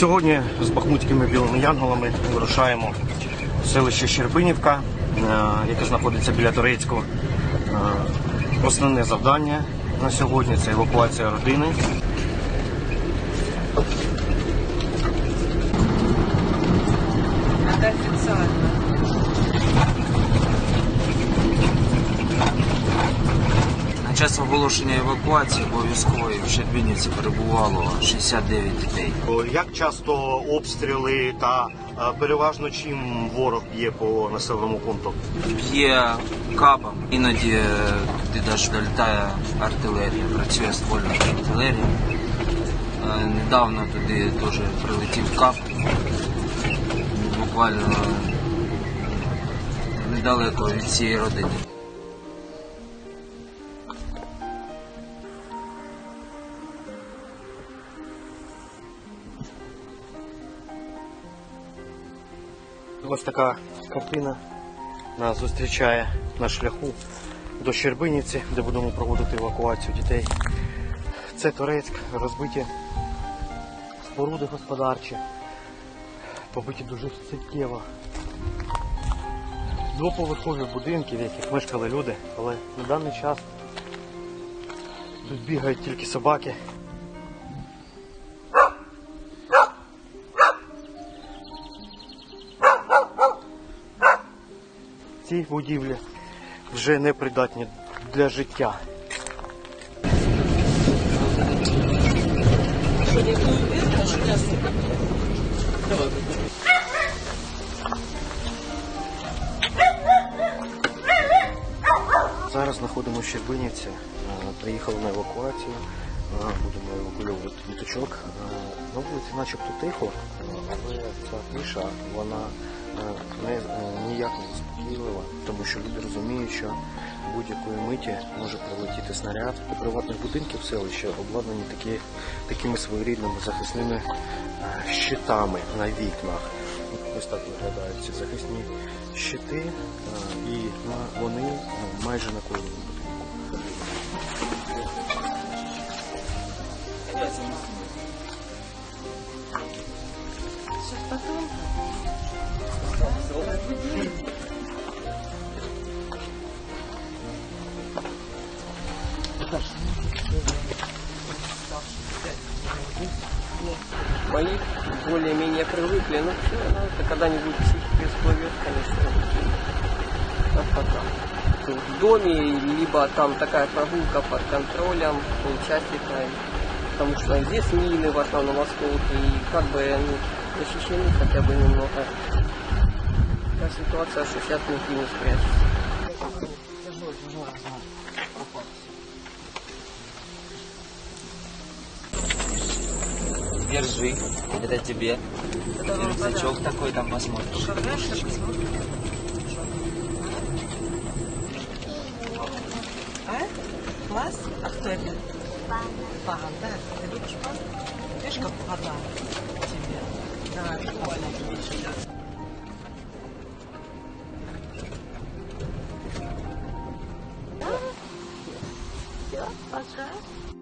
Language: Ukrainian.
Сьогодні з бахмутськими білими янголами вирушаємо в селище Щербинівка, е, яке знаходиться біля Турецького. Е, Основне завдання на сьогодні це евакуація родини. Час оголошення евакуації обов'язкової в Щербинівці перебувало 69 дітей. Як часто обстріли та е, переважно чим ворог б'є по населеному пункту? Б'є кабом, іноді е, туди навіть долітає артилерія, працює ствольна артилерія. Е, Недавно туди теж прилетів кап. Буквально недалеко від цієї родини. Ось така картина нас зустрічає на шляху до Щербинівці, де будемо проводити евакуацію дітей. Це Турецьк, розбиті споруди господарчі, побиті дуже суттєво. Двоповерхові будинки, в яких мешкали люди, але на даний час тут бігають тільки собаки. Ці будівлі вже не придатні для життя. Зараз знаходимося в Щербинівці, Е, приїхали на евакуацію, Е, будемо евакуювати діточок. Е, На вулиці начебто тихо, але ця тиша, вона не, ніяк не заспокійлива, тому що люди розуміють, що будь-якої миті може прилетіти снаряд. У приватних будинків селища обладнані такі, такими своєрідними захисними е, щитами на вікнах. Ось так виглядають ці захисні щити, е, і вони е, майже на кожному будинку. Сейчас. Мои более-менее привыкли, ну все, это когда-нибудь психика всплывет, конечно. А пока. В доме, либо там такая прогулка под контролем, полчасика, потому что здесь мины в основном осколки, и как бы они защищены хотя бы немного. Такая ситуация, что сейчас никто не спрячется. Держи, это тебе. Рюкзачок такой там посмотришь. А? Класс? А кто это? Пан, да? Ты любишь пан? Видишь, как подарок тебе? Да, прикольно. Все, пока.